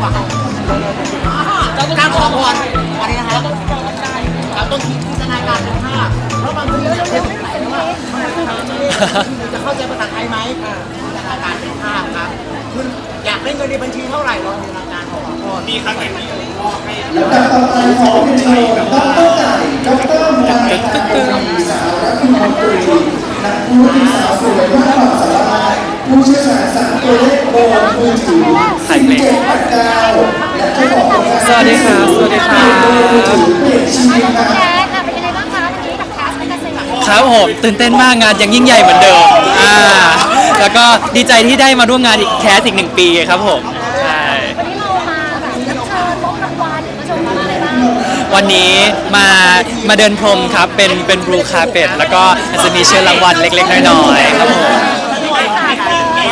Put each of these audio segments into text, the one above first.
กว่าการขอพรวันนี้นะครับเราต้องคิดจินตนาการเป็นภาพเพราะบางทีเนี่ยเป็นสงสัยว่าจะเข้าใจภาษาไทยไหมจินตนาการเป็นภาพครับคุณอยากได้เงินในบัญชีเท่าไหร่ลองจินตนาการขอพรมีครั้งไหนที่พ่อให้ลำดับต่อไปขอเป็นเชิญดรไก่ดรมายพัฒนีสาวรัฐมนตรีนักธุรกิจสาวสวยมากความสามารถผู้เชี่ยวชาญสั่งตัวเลขโบนมือถือ 0789และเจ้าของโรงสวัสดีครับสวัสดีครับมือถือเปลี่ยนชีวิตครับแคสค่ะเป็นยังไงบ้างคะวันนี้กับแคสเป็นเกษตรครับผมตื่นเต้นมากงานยังยิ่งใหญ่เหมือนเดิมอ่าแล้วก็ดีใจที่ได้มาร่วมงานอีกแคสอีกหนึ่งปีครับผมใช่วันนี้เรามาแบบเชิญมอบรางวัลมาชมอะไรบ้างวันนี้มามาเดินพรมครับเป็นเป็นบลูคาเ e ตแล้วก็จจะมีเชิญรางวัลเล็ก ๆ น้อยๆครับผม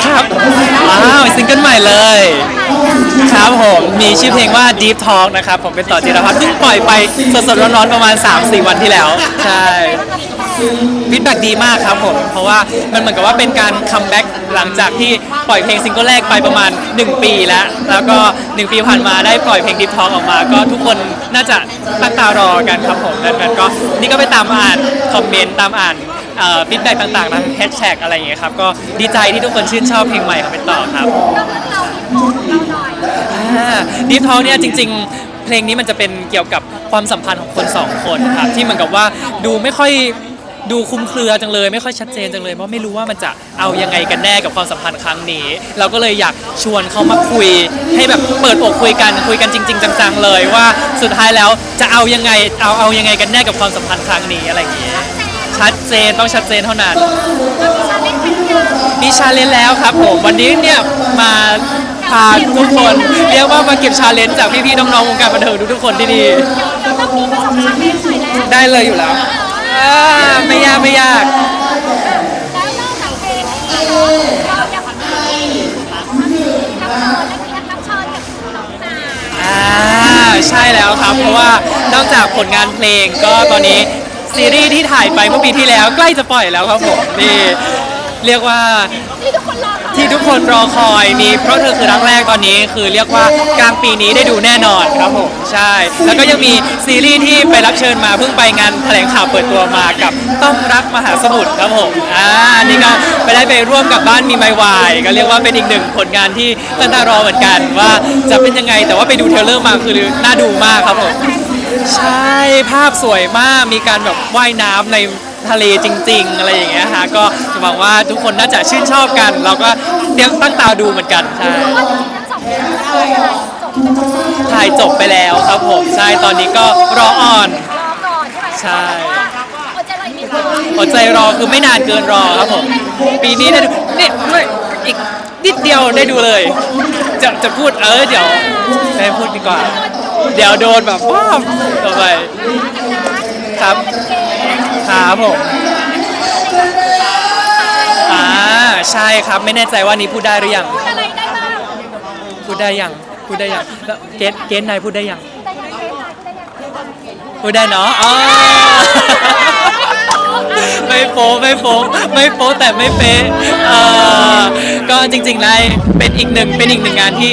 ครับว้าวซิงเกิลใหม่เลย ครับผมมีชื่อเพลงว่า Deep Talk นะครับ ผมเป็นต่อจิรพัฒน์เพิ่งปล่อยไปสดๆร้อนๆประมาณ 3-4 วันที่แล้ว ใช่ฟีดแบ็ดีมากครับผม เพราะว่ามันเหมือนกับว่าเป็นการคัมแบ็กหลังจากที่ปล่อยเพลงซิงเกิลแรกไปประมาณ 1 ปีแล้ว แล้วก็ 1 ปีผ่านมาได้ปล่อยเพลงดิฟทองออกมา ก็ทุกคนน่าจะตั้งตารอกันครับผมดังนั้นก็นี่ก็ไปตามอ่านคอมเมนต์ตามอ่าน ฟีดแบ็ต่างๆทางแฮชแท็กอะไรอย่างเงี้ยครับก็ดีใจที่ทุกคนชื่นชอบเพลงใหม่ของเป็นต่อครับเล่าเรื่องเราดิโมของเราหน่อยดีทอลเนี่ยจริง ๆ เพลงนี้มันจะเป็นเกี่ยวกับความสัมพันธ์ของคนสองคนครับที่เหมือนกับว่าดูไม่ค่อยดูคลุมเครือจังเลยไม่ค่อยชัดเจนจังเลยเพราะไม่รู้ว่ามันจะเอายังไงกันแน่กับความสัมพันธ์ครั้งนี้ เราก็เลยอยากชวนเขามาคุย ให้แบบเปิดอกคุยกันคุยกันจริง ๆ จังๆเลยว่าสุดท้ายแล้วจะเอายังไงเอาเอายังไงกันแน่กับความสัมพันธ์ครั้งนี้อะไรอย่างเงี้ย ชัดเจนต้องชัดเจนเท่านั้นมีชาเลนจ์แล้วครับผมวันนี้เนี่ยมาพาทุกคนเรียกว่ามาเก็บชาเลนจ์จากพี่ๆน้องๆวงการบันเทิงทุกๆคนที่นี่เดี๋ยวต้องมีประสบการณ์เล่นหน่อยแล้วได้เลยอยู่แล้วอ่าไม่ยากไม่ยากแล้วนอกจากเพลงนี้เรายังมีรับเชิญและมีนักรับเชิญกับน้องนาอ่าใช่แล้วครับ เพราะว่านอกจากผลงานเพลงก็ตอนนี้ ซีรีส์ที่ถ่ายไปเมื่อปีที่แล้วใกล้จะปล่อยแล้วครับผมนี่เรียกว่าที่ทุกคนรอคอยมีเพราะเธอคือรักแรกตอนนี้คือเรียกว่ากลางปีนี้ได้ดูแน่นอนครับผมใช่ แล้วก็ยังมีซีรีส์ที่ไปรับเชิญมาเพิ่งไปงานแถลงข่าวเปิดตัวมากับต้องรักมหาสมุทรครับผมอ่านี่ก็ไปได้ไปร่วมกับบ้านมีไมวายก็เรียกว่าเป็นอีกหนึ่งผลงานที่ตั้งตารอเหมือนกันว่าจะเป็นยังไงแต่ว่าไปดูเทเลอร์มาคือน่าดูมากครับผม ใช่ภาพสวยมากมีการแบบว่ายน้ำในทะเลจริง ๆ อะไรอย่างเงี้ยฮะก็หวังว่าทุกคนน่าจะชื่นชอบกัน เราก็เตรียมตั้งตาดูเหมือนกันใช่ถ่ายจบไปแล้วครับผมใช่ตอนนี้ก็รออ่อน รอก่อนใช่ไหมใช่หัวใจลอยนิดนึงอดใจรอคือไม่นานเกินรอครับผม ปีนี้ได้ดูนี่ไม่อีกนิดเดียวได้ดูเลย จะจะพูดเออเดี๋ยวไม่พูดดีกว่า เดี๋ยวโดนแบบว้าวต่อไป ครับครับผมอ่าใช่ครับไม่แน่ใจว่านี้พูดได้หรือยัง พูดอะไรได้บ้างพูดได้ยังพูดได้ยังแล้วเกสเกสนายพูดได้ยังได้ยังได้ยังได้ยัง พูดได้เนาะอ๋อไม่โป๊ะไม่โป๊ะไม่โป๊ะแต่ไม่เป๊ะเออก็จริงๆนายเป็นอีกหนึ่งเป็นอีกหนึ่งงานที่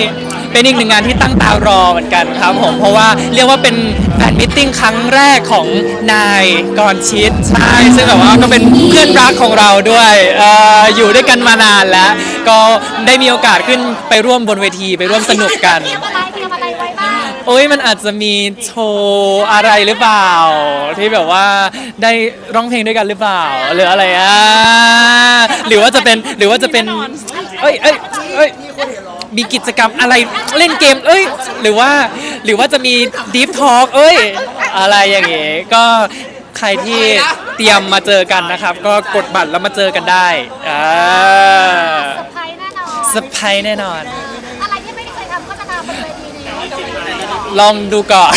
เป็นอีกหนึ่งงานที่ตั้งตารอเหมือนกันครับผมเพราะว่าเรียกว่าเป็นแฟนมิทติ้งครั้งแรกของนายกรชิดใช่ซึ่งแบบว่าก็เป็นเพื่อนรักของเราด้วยเอ่ออยู่ด้วยกันมานานแล้ว ก็ได้มีโอกาสขึ้นไปร่วมบนเวทีไปร่วมสนุกกัน เตรียมอะไรเตรียมอะไรไว้บ้าง โอ้ยมันอาจจะมีโชว์อะไรหรือเปล่า ที่แบบว่าได้ร้องเพลงด้วยกันหรือเปล่า หรืออะไรอะหรือว่าจะเป็นหรือว่าจะเป็นเอ้ยเอ้ยเอ้ย มีกิจกรรมอะไรเล่นเกม เอ้ย หรือว่าหรือว่าจะมีดีฟทอ l k เอ้ย อะไรอย่างงี้ก็ใครที่เตรียมมาเจอกันนะครับ ก็กดบัตรแล้วมาเจอกันได้อ่าเซอร์ไพรส์แน่นอนเซอร์ไพรส์แน่นอน อะไรที่ไม่ได้เคยทำก็จะทำบนเวทีนี้ลองดูก่อน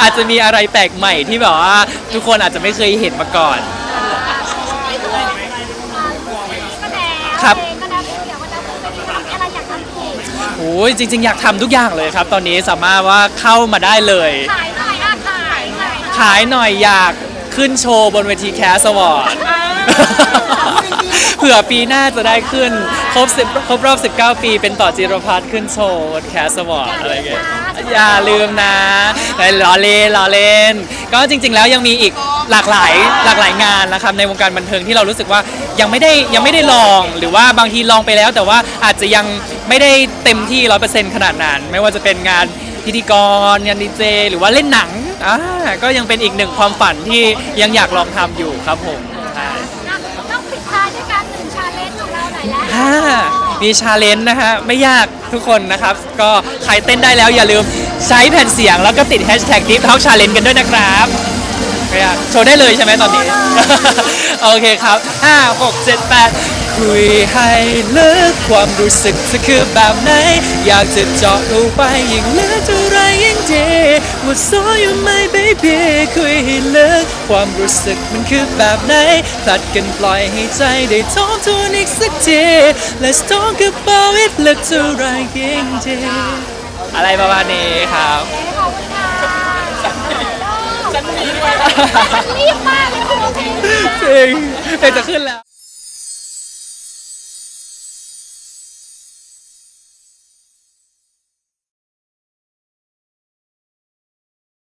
อาจจะมีอะไรแปลกใหม่ที่แบบว่า ทุกคนอาจจะไม่เคยเห็นมาก่อน โอ้ยจริง ๆ อยากทำทุกอย่างเลยครับ ตอนนี้สามารถว่าเข้ามาได้เลย ขายหน่อยอะขายขายขายหน่อยอยากขึ้นโชว์บนเวทีแคสวอร์ด เผื่อปีหน้าจะได้ขึ้น ครบสิบครบรอบ 19 ปี เป็นต่อจิรพัฒน์ขึ้นโชว์แคสวอร์ดอะไรเงี้ยอย่าลืมนะล้อเล่นล้อเล่น ก็จริง ๆ แล้วยังมีอีกหลากหลายหลากหลายงานนะครับในวงการบันเทิงที่เรารู้สึกว่ายังไม่ได้ยังไม่ได้ลองหรือว่าบางทีลองไปแล้ว แต่ว่าอาจจะยังไม่ได้เต็มที่ร้อยเปอร์เซ็นต์ขนาดนั้น ไม่ว่าจะเป็นงานพิธีกรงานดีเจหรือว่าเล่นหนังอ่าก็ยังเป็นอีกหนึ่งความฝันที่ยังอยากลองทำอยู่ครับผม 5มีชาเลนจ์นะฮะไม่ยากทุกคนนะครับ ก็ใครเต้นได้แล้วอย่าลืมใช้แผ่นเสียงแล้วก็ติดแฮชแท็กดิฟเท้าชาเลนจ์กันด้วยนะครับไม่ยากโชว์ได้เลยใช่ไหมตอนนี้ โอเคครับ 5 6 7 8 คุยให้ลึกความรู้สึกจะคือแบบไหน อยากจะเจาะลงไปยิ่งลึกเท่าไรยิ่งดีว่า so you my baby คุยให้ลึกความรู้สึกมันคือแบบไหนผลัดกันปล่อยให้ใจได้ทบทวนอีกสักที Let's talk about it ลึกเท่าไรยิ่งดีอะไรประมาณนี้ครับ ขอบคุณค่ะฉันรีบมากเลยคุณโอเค จริงเพลงจะขึ้นแล้ว